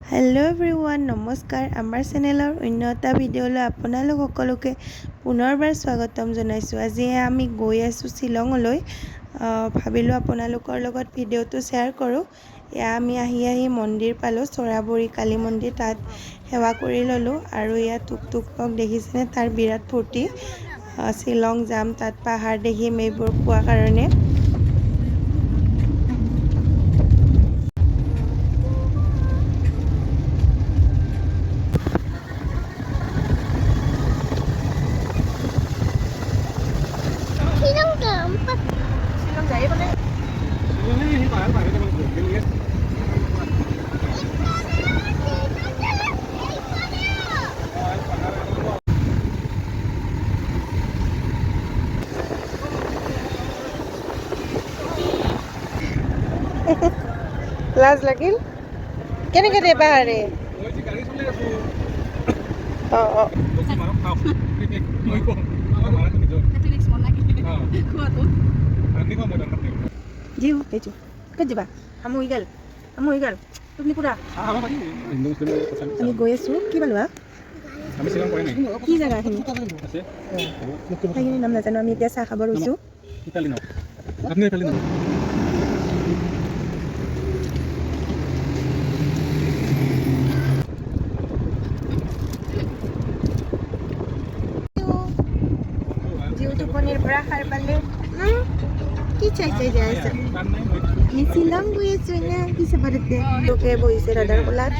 Hello' everyone নমস্কাৰ। আমাৰ চেনেলৰ অন্য এটা ভিডিঅ'লৈ আপোনালোক সকলোকে পুনৰবাৰ স্বাগতম জনাইছোঁ। আজি আমি গৈ আছোঁ শ্বিলঙলৈ। ভাবিলোঁ আপোনালোকৰ লগত ভিডিঅ'টো শ্বেয়াৰ কৰোঁ। এয়া আমি আহি আহি মন্দিৰ পালোঁ চৰাবৰী কালী মন্দিৰ। তাত সেৱা কৰি ল'লোঁ আৰু ইয়াত টুকটুকক দেখিছেনে? তাৰ বিৰাট ফূৰ্তি। শ্বিলং যাম তাত পাহাৰ দেখিম এইবোৰ পোৱা কাৰণে। লাজ লাগিল? কেনেকৈ দে পাহাৰে? অঁ অঁ। জিও এইটো ক'ত যাবা? আমু হৈ গ'ল আমু হৈ গ'ল। তুমি পুৰা আমি গৈ আছোঁ। কি পালো হা কি জেগা এইখিনি ঠাইখিনি নাম নাজানো আমি এতিয়া চাহ খাব ৰৈছোঁ পৰা পালে কি চাই চাই যাই আছে আমি শ্বিলং গৈ আছোঁ এনে কি চাবা তাতে লোকে বহিছে দাদাৰ কোলাত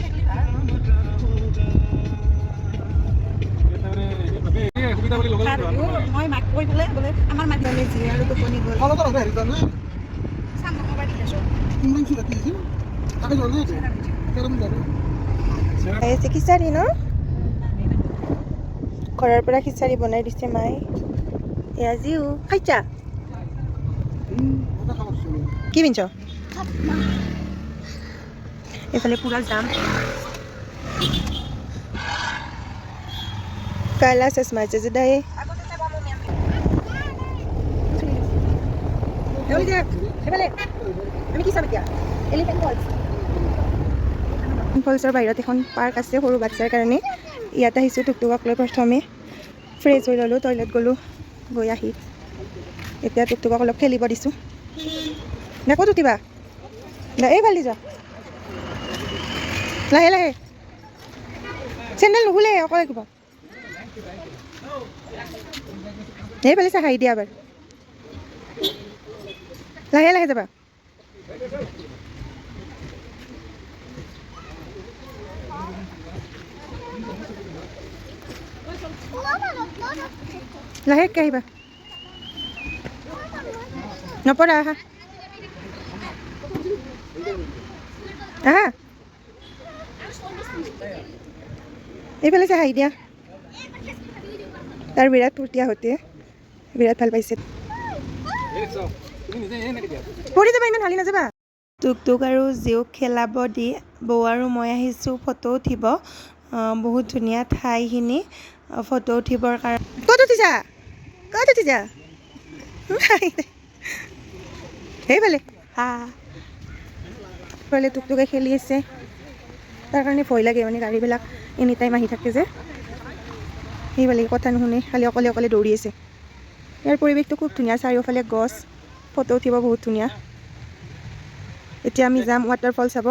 মই মাক কৈ বোলে বোলে আমাৰ মাক মানে যি আৰু টোপনি গ'ল। চাম মোবাইল দেখাইছোঁ খাই আছে খিচাৰি ন? ঘৰৰ পৰা খিচাৰি বনাই দিছে মায়ে। এয়া জিও খাইছা? কি পিন্ধছ? এইফালে পুৰা যাম চশমা আছে যে দায়ে ফলছৰ বাহিৰত এখন পাৰ্ক আছে সৰু বাচ্ছাৰ কাৰণে। ইয়াত আহিছোঁ টুকটুকক লৈ প্ৰথমে। ফ্ৰেছ হৈ ল'লোঁ টয়লেট গ'লোঁ। গৈ আহি। এতিয়া টুকটুকক অলপ খেলিব দিছোঁ। দে ক'ত উঠিবা? দে এই ফালি যোৱা লাহে লাহে। চেণ্ডেল নুখুলে অকলে কিবা এইফালে চাহ খাই দিয়া এবাৰ। লাহে লাহে যাবা। লাহেকৈ আহিবা নপৰা আহা আহা এইফালে চাহ আহি দিয়া তাৰ বিৰাট ফূৰ্তি আহোঁতে বিৰাট ভাল পাইছে পৰি যাবা ইমান হালি নাযাবা টুক টুক আৰু জীওক খেলাব দি বৌ আৰু মই আহিছোঁ ফটো উঠিব। আহ, বহুত ধুনীয়া ঠাইখিনি। আহ, ফটো উঠিবৰ কাৰণে। ক'ত উঠিছা? ক'ত উঠিছা? সেইফালে হা। সেইফালে টুকটুকে খেলি আছে। তাৰ কাৰণে ভয় লাগে মানে গাড়ীবিলাক এনি টাইম আহি থাকে যে। সেইফালে কথা নুশুনে খালি অকলে অকলে দৌৰি আছে। ইয়াৰ পৰিৱেশটো খুব ধুনীয়া চাৰিওফালে গছ। ফটো উঠিব বহুত ধুনীয়া। এতিয়া আমি যাম ৱাটাৰফল চাব।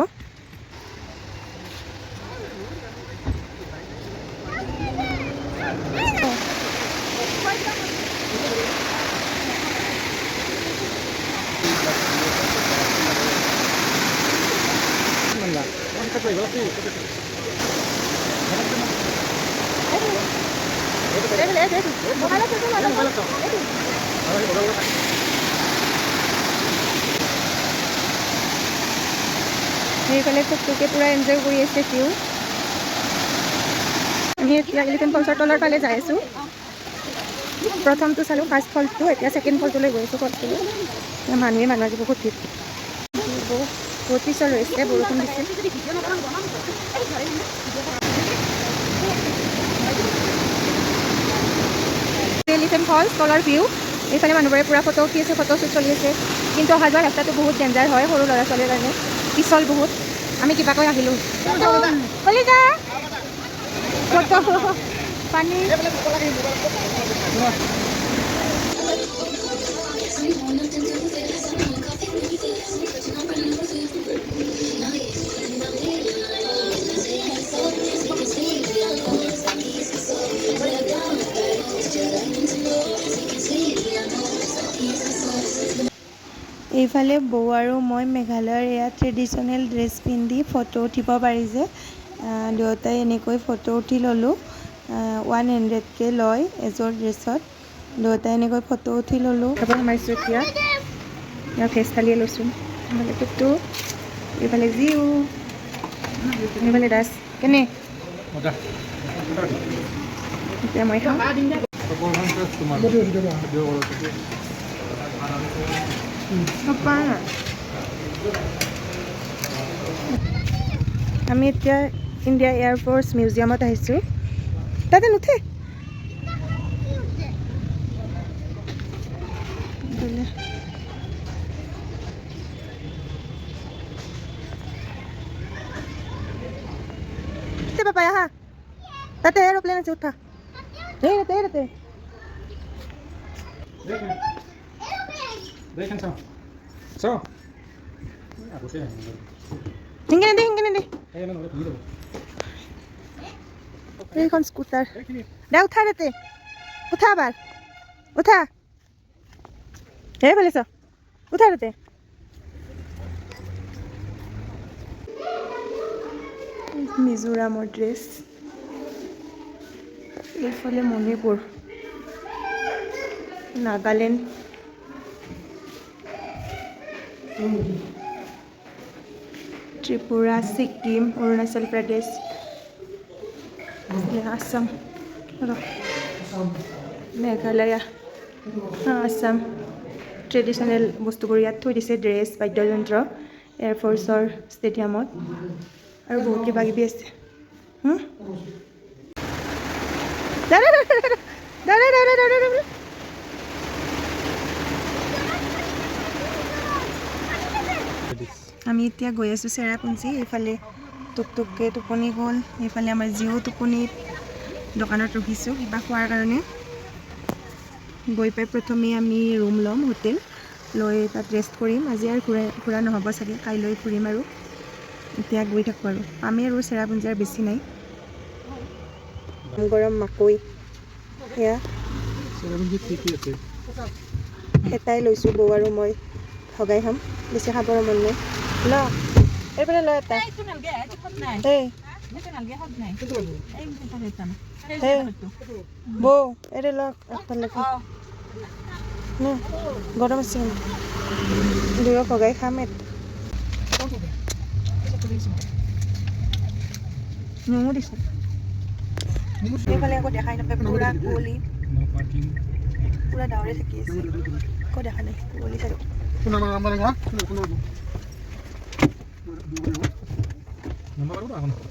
সেইফালে টুকটুকে পূৰা এনজয় কৰি আছে সিও। আমি এতিয়া এলিফেণ্ট ফলছৰ তলৰ ফালে যাই আছোঁ। প্ৰথমটো চালোঁ ফাৰ্ষ্ট ফলটো এতিয়া ছেকেণ্ড ফলটোলৈ গৈ আছোঁ ফলটো এতিয়া মানুহে মানুহ আজি বহুত ভিৰ। পিছৰ হৈছে বৰষুণ দিছে এলিফেণ্ট ফলছ তলৰ ভিউ এইফালে মানুহবোৰে পূৰা ফটো উঠি আছে ফটো শ্বুট চলি আছে কিন্তু অহা যোৱা ৰাস্তাটো বহুত ডেঞ্জাৰ হয় সৰু ল'ৰা ছোৱালীৰ কাৰণে। পিছল বহুত। আমি কিবা কৈ আহিলোঁ। পানী। মই মেঘালয়ৰ এয়া ট্ৰেডিশ্যনেল ড্ৰেছ পিন্ধি ফটো উঠিব পাৰিছে আহ, দুয়োটাই এনেকৈ ফটো উঠি ল'লোঁ ওৱান হাণ্ড্ৰেডকৈ লয় এযোৰ ড্ৰেছত দুয়োটাই এনেকৈ ফটো উঠি ল'লোঁ। সোমাইছোঁ এতিয়া। ইয়াৰ ভেজ থালিয়ে লৈছোঁ। এইফালে টুকটু এইফালে জিউ। এইফালে দাস। কেনে? এতিয়া মই খাওঁ। তোমাৰ। আমি এতিয়া ইণ্ডিয়া এয়াৰফ'ৰ্চ মিউজিয়ামত আহিছোঁ তাতে নুঠে বোলে। তে পাপা আহা তাতে এৰোপ্লেন আছে উঠা এই তাতে এই তাতে দেখেন চাও আগতে আহিব হিংগে দে হিংগে দে উঠা তাতে উঠা আবার উঠা হে ফেলেছ উঠা তাতে মিজোৰামৰ ড্ৰেছ এইফালে মণিপুৰ নাগালেণ্ড ত্ৰিপুৰা ছিকিম অৰুণাচল প্ৰদেশ এইফালে আছাম ৰ। মেঘালয়া হা, আছাম ট্ৰেডিশ্যনেল বস্তুবোৰ ইয়াত থৈ দিছে ড্ৰেছ বাদ্যযন্ত্ৰ এয়াৰফ'ৰ্চৰ ষ্টেডিয়ামত আৰু বহুত কিবা কিবি আছে হুম? দাঁড়া দাঁড়া দাঁড়া আমি এতিয়া গৈ আছোঁ চেৰাপুঞ্জী এইফালে টুকটুককৈ টোপনি গ'ল এইফালে আমাৰ জিঅ' টোপনিত দোকানত ৰখিছোঁ কিবা খোৱাৰ কাৰণে গৈ পাই প্ৰথমে আমি ৰুম ল'ম হোটেল লৈ তাত ৰেষ্ট কৰিম আজি আৰু ঘূৰা ঘূৰা নহ'ব চাগে কাইলৈ ফুৰিম আৰু এতিয়া গৈ থাকোঁ আৰু আমি আৰু চেৰাপুঞ্জী আৰু বেছি নাই গৰম মাকৈ সেয়া এটাই লৈছোঁ বৌ আৰু মই ভগাই খাম বেছি খাবৰ মন নাই ল এইফালে ল এটা। এই হে বৌ এৰে লওক একফালে ন গৰম আছে দুয়ো ভগাই খাম এত। নেমু দিছে। এইফালে আকৌ দেখাই নাপায় পুৰা কুঁৱলী। পুৰা ডাৱৰে থাকি আছে। আকৌ দেখা নাই কুঁৱলী চাগে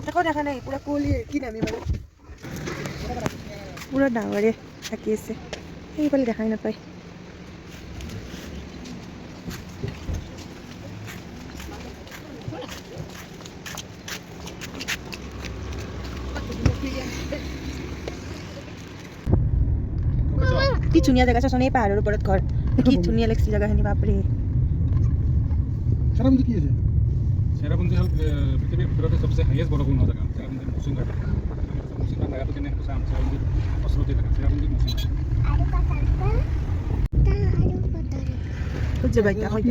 একো দেখা নাই পুৰা কুঁৱলী কি নামি বাৰু পুৰা ডাঙৰে থাকি আছে সেইফালে দেখাই নাপায় কি ধুনীয়া জেগা চাচোন এই পাহাৰৰ ওপৰত ঘৰ কি ধুনীয়া লাগিছে জেগাখিনি বাপৰে কি আছে চেৰাপুঞ্জী হ'ল পৃথিৱীৰ ভিতৰতে চবচে হাইয়েষ্ট বৰষুণ হোৱা জেগা চেৰাপুঞ্জী মৌচিনৰাম মৌচিনৰাম জেগাটো কেনে চাম চেৰাপুঞ্জীৰ ওচৰতে জেগা চেৰাপুঞ্জী মৌচিনৰাম ক'ত যাবা এতিয়া হয়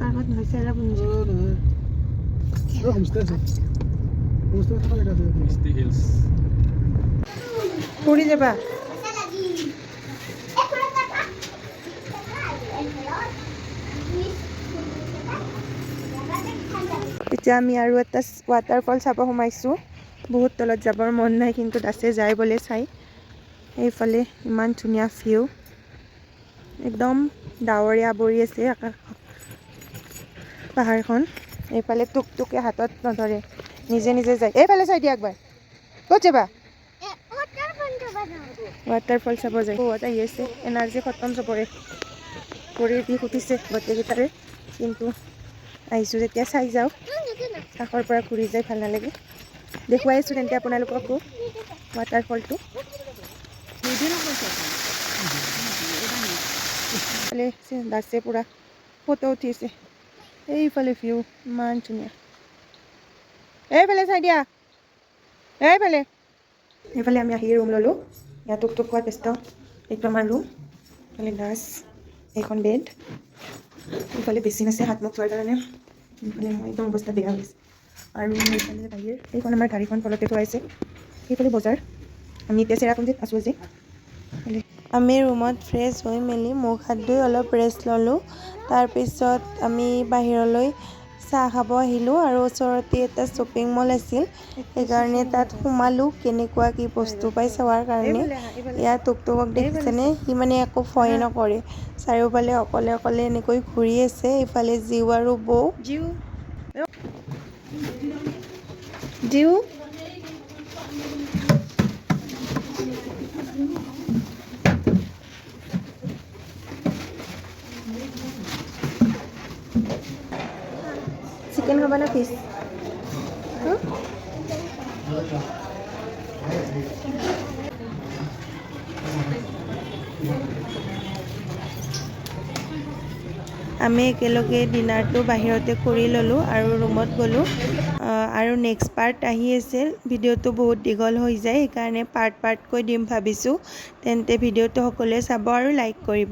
পাৰ্কত নহয় চেৰাপুঞ্জী মিষ্টি হিলছ ফুৰি যাবা এতিয়া আমি আৰু এটা ৱাটাৰফল চাব সোমাইছোঁ। বহুত তলত যাবৰ মন নাই কিন্তু দাসে যায় বোলে চাই। এইফালে ইমান ধুনীয়া ভিউ একদম ডাৱৰে আৱৰি আছে আকাশ পাহাৰখন। এইফালে টুকটুকে হাতত নধৰে। নিজে নিজে যায়। এইফালে চাই দিয়া একবাৰ। ক'ত যাবা? ৱাটাৰফল চাব যায়। বহুত আহি আছে। এনাৰ্জি খতম চবৰে। ভৰিৰ বিষ উঠিছে গোটেইকেইটাৰে। কিন্তু আহিছোঁ যেতিয়া চাই যাওঁ। কাষৰ পৰা ঘূৰি যাই ভাল নালাগে। দেখুৱাই আছোঁ তেন্তে আপোনালোককো ৱাটাৰফলটো এইফালে বাছে পূৰা ফটো উঠিছে। এইফালে ভিউ ইমান ধুনীয়া। এইফালে চাই দিয়া। এইফালে। এইফালে আমি আহি ৰুম ল'লোঁ। ইয়াত টুক টুক খোৱাত ব্যস্ত এইটো আমাৰ ৰুম এইফালে গাছ এইখন বেড ইফালে বেচিন আছে হাত মুখ ধোৱাৰ কাৰণে। ইফালে মোৰ একদম অৱস্থা বেয়া হৈছে আৰু এইফালে বাহিৰ এইখন আমাৰ গাড়ীখন তলতে থোৱাইছে সেইফালে বজাৰ। আমি এতিয়া চেৰাপুঞ্জীত আছোঁ আজি। এইফালে আমি ৰুমত ফ্ৰেছ হৈ মেলি মুখ হাত ধুই অলপ ৰেষ্ট ল'লোঁ। তাৰপিছত আমি বাহিৰলৈ চাহ খাব আহিলোঁ আৰু ওচৰতে এটা শ্বপিং মল আছিল। সেইকাৰণে তাত সোমালোঁ কেনেকুৱা কি বস্তু পাই চোৱাৰ কাৰণে। এইফালে এইফালে ইয়াত টুকটুকক দেখিছেনে? সি মানে একো ভয়ে নকৰে। চাৰিওফালে অকলে অকলে এনেকৈ ঘূৰি আছে। ইফালে জিউ আৰু বৌ। জিউ জিউ চিকেন খাবা না ফিছ আমি একেলগে ডিনাৰটো বাহিৰতে কৰি ল'লোঁ আৰু ৰুমত গ'লোঁ। আৰু নেক্সট পাৰ্ট আহি আছিল। ভিডিঅ'টো বহুত দীঘল হৈ যায় সেইকাৰণে পাৰ্ট পাৰ্টকৈ দিম ভাবিছোঁ। তেন্তে ভিডিঅ'টো সকলোৱে চাব আৰু লাইক কৰিব।